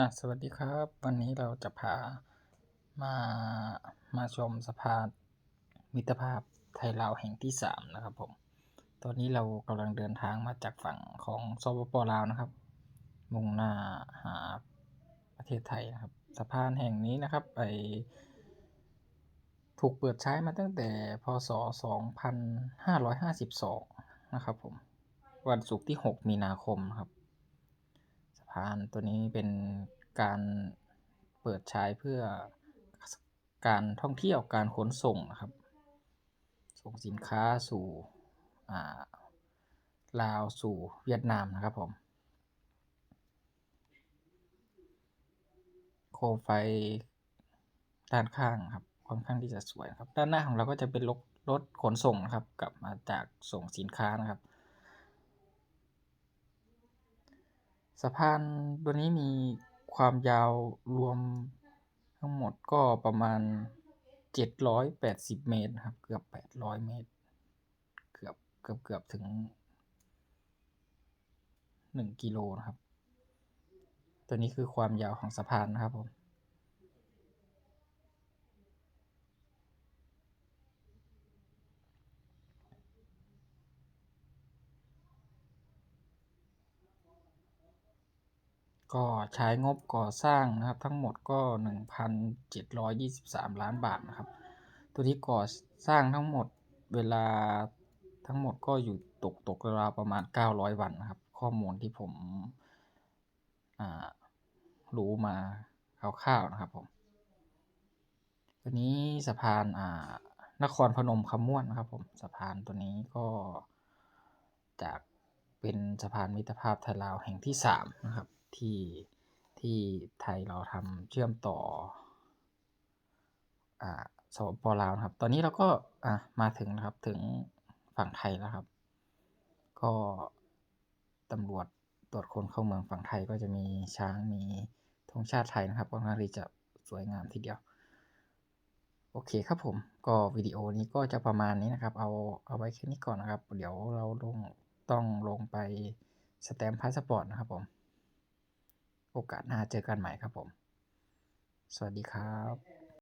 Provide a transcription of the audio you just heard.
อะสวัสดีครับ วันนี้เราจะพามามาชมสะพานมิตรภาพไทยลาวแห่งที่สามนะครับผม ตอนนี้เรากำลังเดินทางมาจากฝั่งของสปปลาวนะครับ มุ่งหน้าหาประเทศไทยนะครับ สะพานแห่งนี้นะครับไปถูกเปิดใช้มาตั้งแต่พศ 2552 นะครับผม วันศุกร์ที่ 6 มีนาคมครับานตัวนี้เป็นการเปิดใช้เพื่อการท่องเที่ยวการขนส่งนะครับ ส่งสินค้าสู่าลาวสู่เวียดนามนะครับผมโคมไฟด้านข้างครับค่อนข้างที่จะสวยครับ ด้านหน้าของเราก็จะเป็นรถรถขนส่งนะครับกลับมาจากส่งสินค้านะครับ สะพานตัวนี้มีความยาวรวมทั้งหมดก็ประมาณ 780 เมตรครับ เกือบ 800 เมตร เกือบเกือบเกือบถึง 1 กิโลนะครับ ตัวนี้คือความยาวของสะพานนะครับผม ก็ใช้งบก่อสร้างนะครับทั้งหมดก็ 1,723 ล้านบาทนะครับ ตัวที่ก่อสร้างทั้งหมดเวลาทั้งหมดก็อยู่ตกตกราวประมาณ 900 วันนะครับ ข้อมูลที่ผมรู้มาคร่าวๆนะครับผมตัวนี้สะพานานครพนมคำม่วนนะครับผมสะพานตัวนี้ก็จากเป็นสะพานมิตรภาพไทยลาวแห่งที่ 3 นะครับ ที่ที่ไทยเราทำเชื่อมต่ออ่าสปปลาวนะครับ ตอนนี้เราก็อะมาถึงนะครับถึงฝั่งไทยแล้วครับ ก็ตำรวจตรวจคนเข้าเมืองฝั่งไทยก็จะมีช้างมีธงชาติไทยนะครับค่อนข้างที่จะสวยงามทีเดียว โอเคครับผมก็วิดีโอนี้ก็จะประมาณนี้นะครับ เอาเอาไว้แค่นี้ก่อนนะครับ เดี๋ยวเราลงต้องลงไปสแตมป์พาสปอร์ตนะครับผม โอกาสหน้าเจอกันใหม่ครับผม สวัสดีครับ